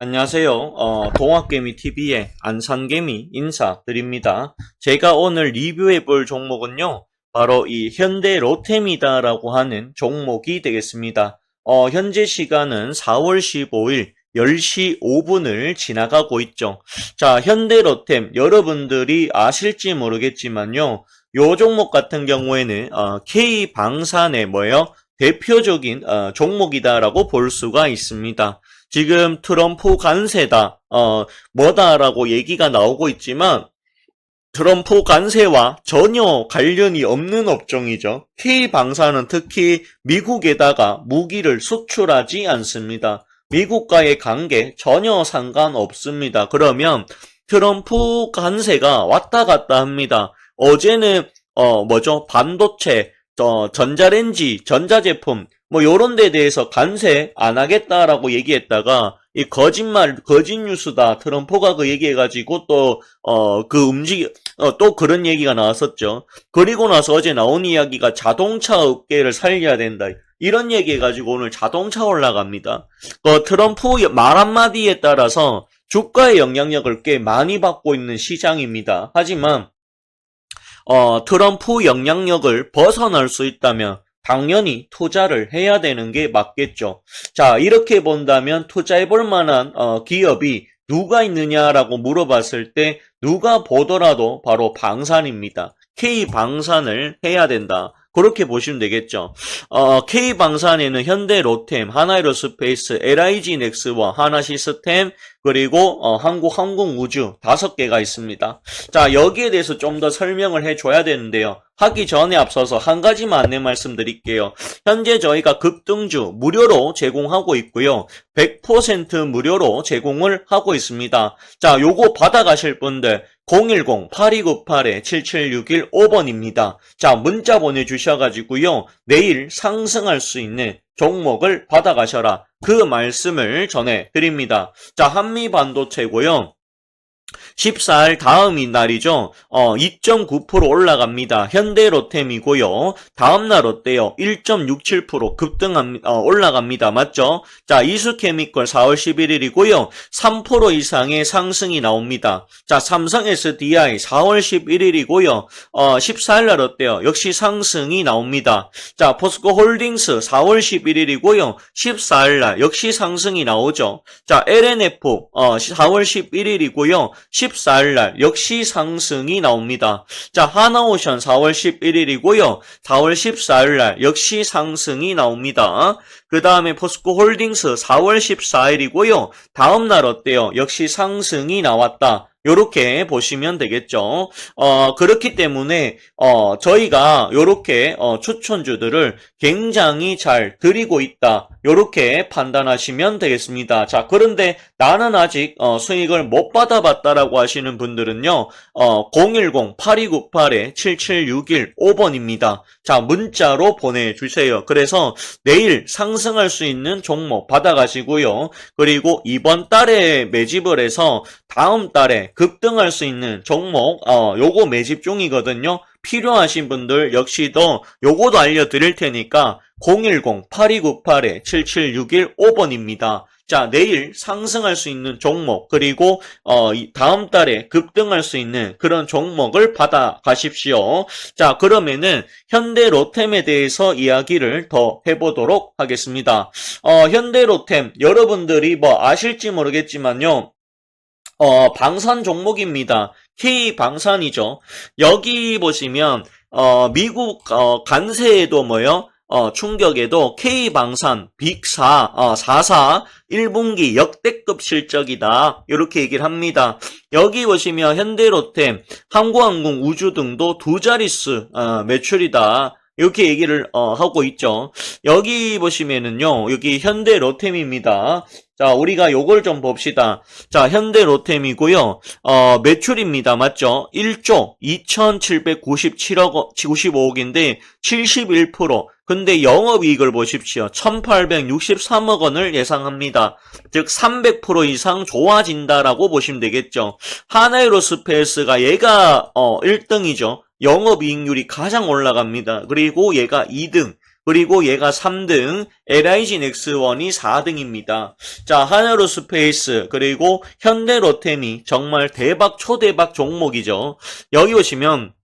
안녕하세요. 어, 동학개미 TV의 안산개미 인사드립니다. 제가 오늘 리뷰해 볼 종목은요, 바로 이 현대 로템이다라고 하는 종목이 되겠습니다. 어, 현재 시간은 4월 15일 10시 5분을 지나가고 있죠. 자, 현대 로템 여러분들이 아실지 모르겠지만요, 요 종목 같은 경우에는 어, K 방산의 뭐예요? 대표적인 어, 종목이다라고 볼 수가 있습니다. 지금 트럼프 관세다, 어, 뭐다라고 얘기가 나오고 있지만, 트럼프 관세와 전혀 관련이 없는 업종이죠. K방사는 특히 미국에다가 무기를 수출하지 않습니다. 미국과의 관계 전혀 상관없습니다. 그러면 트럼프 관세가 왔다 갔다 합니다. 어제는, 어, 뭐죠? 반도체, 어, 전자레인지, 전자제품, 뭐 요런 데 대해서 관세 안 하겠다라고 얘기했다가 이 거짓말 거짓 뉴스다 트럼프가 그 얘기해 가지고 또 어 그 움직 어, 또 그런 얘기가 나왔었죠. 그리고 나서 어제 나온 이야기가 자동차 업계를 살려야 된다. 이런 얘기 해 가지고 오늘 자동차 올라갑니다. 그 트럼프 말 한마디에 따라서 주가의 영향력을 꽤 많이 받고 있는 시장입니다. 하지만 어 트럼프 영향력을 벗어날 수 있다면 당연히 투자를 해야 되는 게 맞겠죠. 자, 이렇게 본다면 투자해 볼 만한 어, 기업이 누가 있느냐라고 물어봤을 때 누가 보더라도 바로 방산입니다. K 방산을 해야 된다. 그렇게 보시면 되겠죠. 어, K 방산에는 현대 로템, 하나이로스페이스, LIG 넥스와 하나시스템 그리고 어, 한국항공우주 다섯 개가 있습니다. 자, 여기에 대해서 좀 더 설명을 해줘야 되는데요. 하기 전에 앞서서 한 가지만 안내 말씀드릴게요. 현재 저희가 급등주 무료로 제공하고 있고요. 100% 무료로 제공을 하고 있습니다. 자, 요거 받아가실 분들 010-8298-7761 5번입니다. 자, 문자 보내주셔가지고요. 내일 상승할 수 있는 종목을 받아가셔라. 그 말씀을 전해드립니다. 자, 한미 반도체고요. 14일 다음인 날이죠. 어, 2.9% 올라갑니다. 현대 로템이고요. 다음 날 어때요? 1.67% 급등합 어, 올라갑니다. 맞죠? 자, 이수케미컬 4월 11일이고요. 3% 이상의 상승이 나옵니다. 자, 삼성 SDI 4월 11일이고요. 어, 14일 날 어때요? 역시 상승이 나옵니다. 자, 포스코 홀딩스 4월 11일이고요. 14일 날 역시 상승이 나오죠. 자, LNF 어, 4월 11일이고요. 14일 날 역시 상승이 나옵니다. 자, 하나오션 4월 11일이고요. 4월 14일 날 역시 상승이 나옵니다. 그 다음에 포스코 홀딩스 4월 14일이고요. 다음 날 어때요? 역시 상승이 나왔다. 요렇게 보시면 되겠죠. 어, 그렇기 때문에, 어, 저희가 요렇게, 어, 추천주들을 굉장히 잘 드리고 있다. 요렇게 판단하시면 되겠습니다. 자, 그런데 나는 아직, 어, 수익을 못 받아봤다라고 하시는 분들은요, 어, 010-8298-7761 5번입니다. 자, 문자로 보내주세요. 그래서 내일 상승할 수 있는 종목 받아가시고요. 그리고 이번 달에 매집을 해서 다음 달에 급등할 수 있는 종목, 어, 요거 매집 중이거든요. 필요하신 분들 역시도 요거도 알려드릴 테니까 010-8298-7761 5번입니다. 자, 내일 상승할 수 있는 종목, 그리고, 어, 이 다음 달에 급등할 수 있는 그런 종목을 받아 가십시오. 자, 그러면은, 현대 로템에 대해서 이야기를 더 해보도록 하겠습니다. 어, 현대 로템, 여러분들이 뭐 아실지 모르겠지만요. 어, 방산 종목입니다. K 방산이죠. 여기 보시면, 어, 미국, 어, 관세에도 뭐요? 어, 충격에도 K방산, 빅4, 어, 4사, 1분기 역대급 실적이다. 이렇게 얘기를 합니다. 여기 보시면 현대로템, 항공항공 우주 등도 두 자릿수 어, 매출이다. 이렇게 얘기를 어, 하고 있죠. 여기 보시면은요, 여기 현대 로템입니다. 자, 우리가 요걸 좀 봅시다. 자, 현대 로템이고요. 어, 매출입니다. 맞죠? 1조 2,797억 95억인데 71%. 근데 영업 이익을 보십시오. 1,863억 원을 예상합니다. 즉 300% 이상 좋아진다라고 보시면 되겠죠. 하나이로스페이스가 얘가 어, 1등이죠. 영업 이익률이 가장 올라갑니다. 그리고 얘가 2등. 그리고 얘가 3등, LIG 넥스원이 4등입니다. 자, 하나로 스페이스, 그리고 현대 로템이 정말 대박, 초대박 종목이죠. 여기 보시면,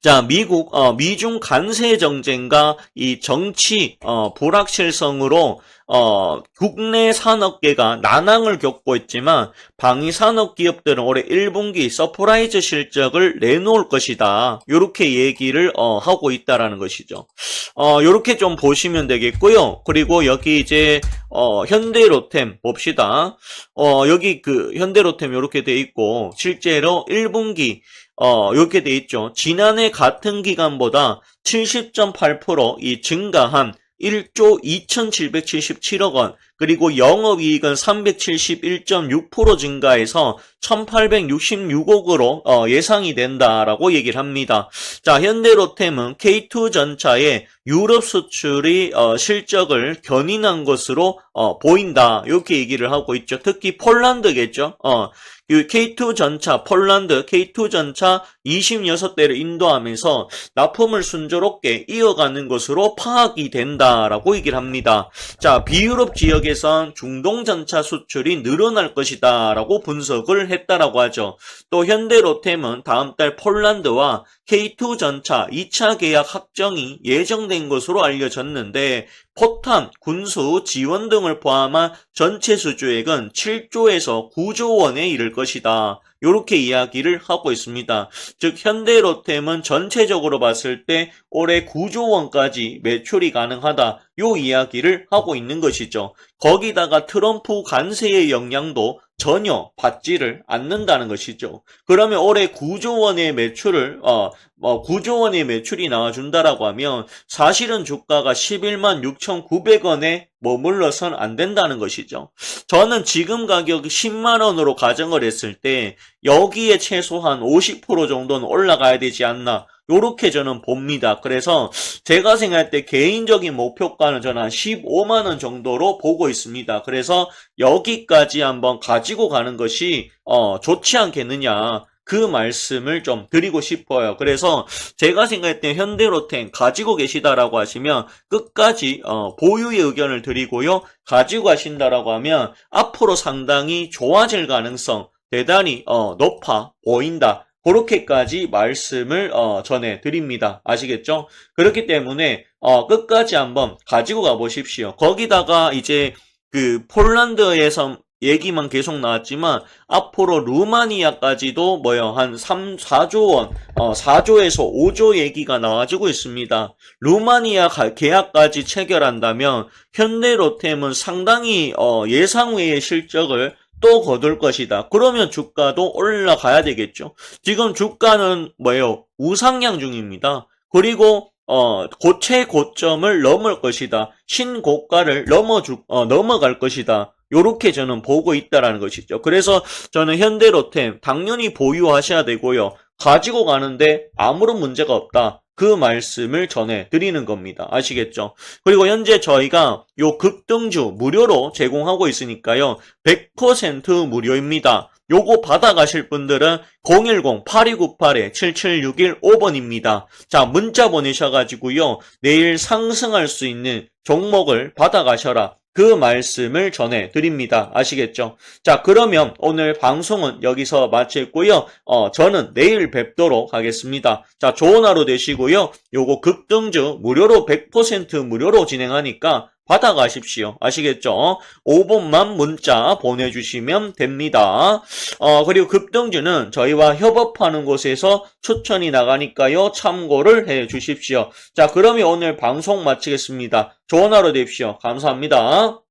자, 미국, 어, 미중 간세 정쟁과 이 정치, 어, 불확실성으로, 어, 국내 산업계가 난항을 겪고 있지만, 방위 산업 기업들은 올해 1분기 서프라이즈 실적을 내놓을 것이다. 요렇게 얘기를, 어, 하고 있다라는 것이죠. 어, 요렇게 좀 보시면 되겠고요. 그리고 여기 이제, 어, 현대로템 봅시다. 어, 여기 그, 현대로템 요렇게 돼 있고, 실제로 1분기, 어, 이렇게 돼 있죠. 지난해 같은 기간보다 70.8%이 증가한 1조 2,777억 원, 그리고 영업이익은 371.6% 증가해서 1,866억으로 어, 예상이 된다라고 얘기를 합니다. 자, 현대로템은 K2 전차의 유럽 수출이 어, 실적을 견인한 것으로 어, 보인다. 이렇게 얘기를 하고 있죠. 특히 폴란드겠죠. K2 전차, 폴란드 K2 전차 26대를 인도하면서 납품을 순조롭게 이어가는 것으로 파악이 된다라고 얘기를 합니다. 자, 비유럽 지역에선 중동 전차 수출이 늘어날 것이다 라고 분석을 했다라고 하죠. 또 현대로템은 다음 달 폴란드와 K2 전차 2차 계약 확정이 예정된 것으로 알려졌는데 포탄, 군수, 지원 등을 포함한 전체 수주액은 7조에서 9조 원에 이를 것이다. 이렇게 이야기를 하고 있습니다. 즉 현대로템은 전체적으로 봤을 때 올해 9조 원까지 매출이 가능하다. 요 이야기를 하고 있는 것이죠. 거기다가 트럼프 관세의 영향도 전혀 받지를 않는다는 것이죠. 그러면 올해 9조 원의 매출을 어, 뭐 9조 원의 매출이 나와준다라고 하면 사실은 주가가 11만 6,900원에 머물러선 안 된다는 것이죠. 저는 지금 가격 10만 원으로 가정을 했을 때 여기에 최소한 50% 정도는 올라가야 되지 않나 요렇게 저는 봅니다. 그래서 제가 생각할 때 개인적인 목표가는 저는 한 15만 원 정도로 보고 있습니다. 그래서 여기까지 한번 가지고 가는 것이 어, 좋지 않겠느냐. 그 말씀을 좀 드리고 싶어요. 그래서 제가 생각할 때 현대로템 가지고 계시다라고 하시면 끝까지 어, 보유의 의견을 드리고요. 가지고 가신다라고 하면 앞으로 상당히 좋아질 가능성 대단히 어, 높아 보인다. 그렇게까지 말씀을 어, 전해 드립니다. 아시겠죠? 그렇기 때문에 어, 끝까지 한번 가지고 가보십시오. 거기다가 이제 그 폴란드에서 얘기만 계속 나왔지만 앞으로 루마니아까지도 뭐요 한 3, 4조 원, 어, 4조에서 5조 얘기가 나와지고 있습니다. 루마니아 가- 계약까지 체결한다면 현대로템은 상당히 어, 예상 외의 실적을 또 거둘 것이다. 그러면 주가도 올라가야 되겠죠. 지금 주가는 뭐예요? 우상향 중입니다. 그리고 어, 고체 고점을 넘을 것이다. 신고가를 넘어 주, 어, 넘어갈 것이다. 요렇게 저는 보고 있다라는 것이죠. 그래서 저는 현대로템 당연히 보유하셔야 되고요. 가지고 가는데 아무런 문제가 없다. 그 말씀을 전해 드리는 겁니다. 아시겠죠? 그리고 현재 저희가 요 급등주 무료로 제공하고 있으니까요. 100% 무료입니다. 요거 받아가실 분들은 010-8298-7761-5번입니다. 자, 문자 보내셔가지고요. 내일 상승할 수 있는 종목을 받아가셔라. 그 말씀을 전해 드립니다. 아시겠죠? 자, 그러면 오늘 방송은 여기서 마치고요. 어, 저는 내일 뵙도록 하겠습니다. 자, 좋은 하루 되시고요. 요거 급등주 무료로 100% 무료로 진행하니까 받아가십시오. 아시겠죠? 5분만 문자 보내주시면 됩니다. 어, 그리고 급등주는 저희와 협업하는 곳에서 추천이 나가니까요. 참고를 해 주십시오. 자, 그러면 오늘 방송 마치겠습니다. 좋은 하루 되십시오. 감사합니다.